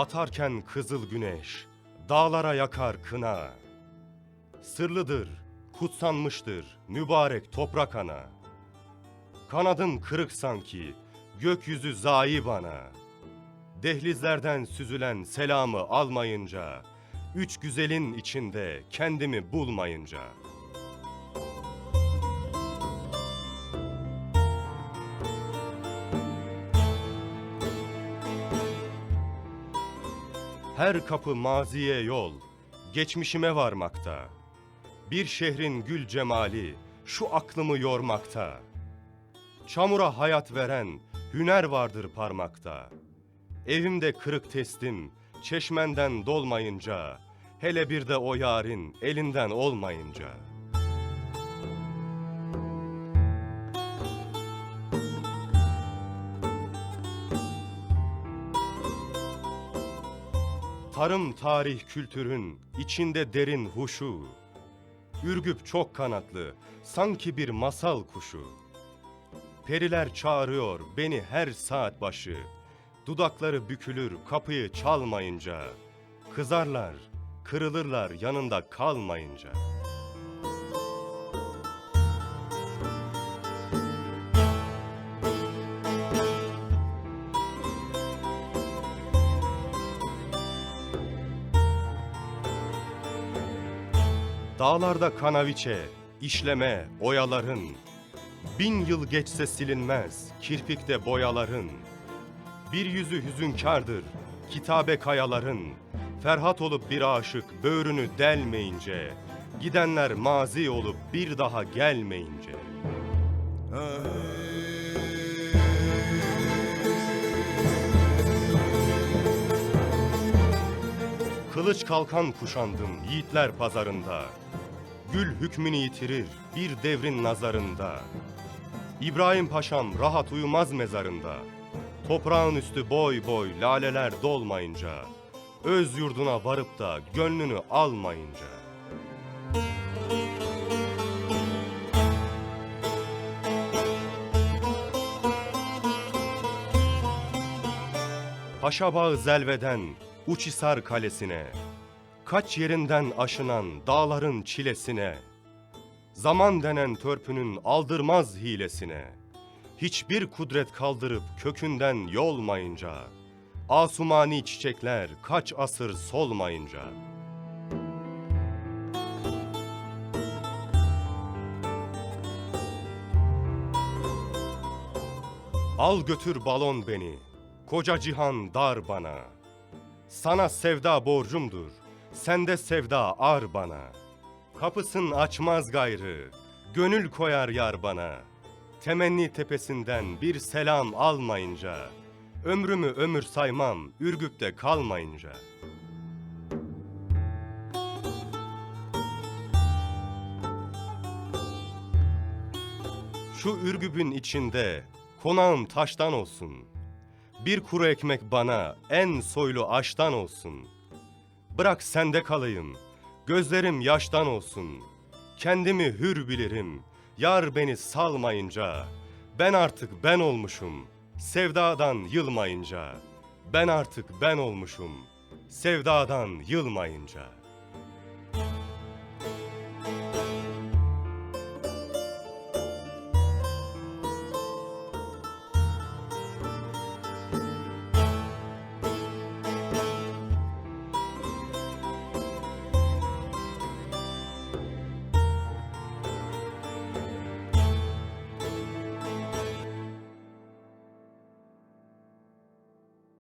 Batarken kızıl güneş, dağlara yakar kına. Sırlıdır, kutsanmıştır mübarek toprak ana. Kanadım kırık sanki, gökyüzü zayi bana. Dehlizlerden süzülen selamı almayınca, üç güzelin içinde kendimi bulmayınca. Her kapı maziye yol, geçmişime varmakta. Bir şehrin gül cemali şu aklımı yormakta. Çamura hayat veren hüner vardır parmakta. Evimde kırık testim, çeşmenden dolmayınca, hele bir de o yarın elinden olmayınca. Tarım, tarih, kültürün içinde derin huşu. Ürgüp çok kanatlı, sanki bir masal kuşu. Periler çağırıyor beni her saat başı. Dudakları bükülür kapıyı çalmayınca. Kızarlar, kırılırlar yanında kalmayınca. Dağlarda kanaviçe, işleme, oyaların. Bin yıl geçse silinmez, kirpikte boyaların. Bir yüzü hüzünkardır, kitabe kayaların. Ferhat olup bir aşık böğrünü delmeyince, gidenler mazi olup bir daha gelmeyince. Kılıç kalkan kuşandım yiğitler pazarında. Gül hükmünü yitirir bir devrin nazarında. İbrahim Paşam rahat uyumaz mezarında. Toprağın üstü boy boy laleler dolmayınca. Öz yurduna varıp da gönlünü almayınca. Paşa bağı zelveden Uçhisar kalesine, kaç yerinden aşınan dağların çilesine, zaman denen törpünün aldırmaz hilesine, hiçbir kudret kaldırıp kökünden yolmayınca, asumani çiçekler kaç asır solmayınca. Al götür balon beni, koca cihan dar bana. Sana sevda borcumdur, sende sevda ar bana. Kapısın açmaz gayrı, gönül koyar yar bana. Temenni tepesinden bir selam almayınca, ömrümü ömür saymam, Ürgüp'te kalmayınca. Şu Ürgüp'ün içinde konağım taştan olsun. Bir kuru ekmek bana en soylu aştan olsun. Bırak sende kalayım, gözlerim yaştan olsun. Kendimi hür bilirim, yar beni salmayınca. Ben artık ben olmuşum, sevdadan yılmayınca. Ben artık ben olmuşum, sevdadan yılmayınca.''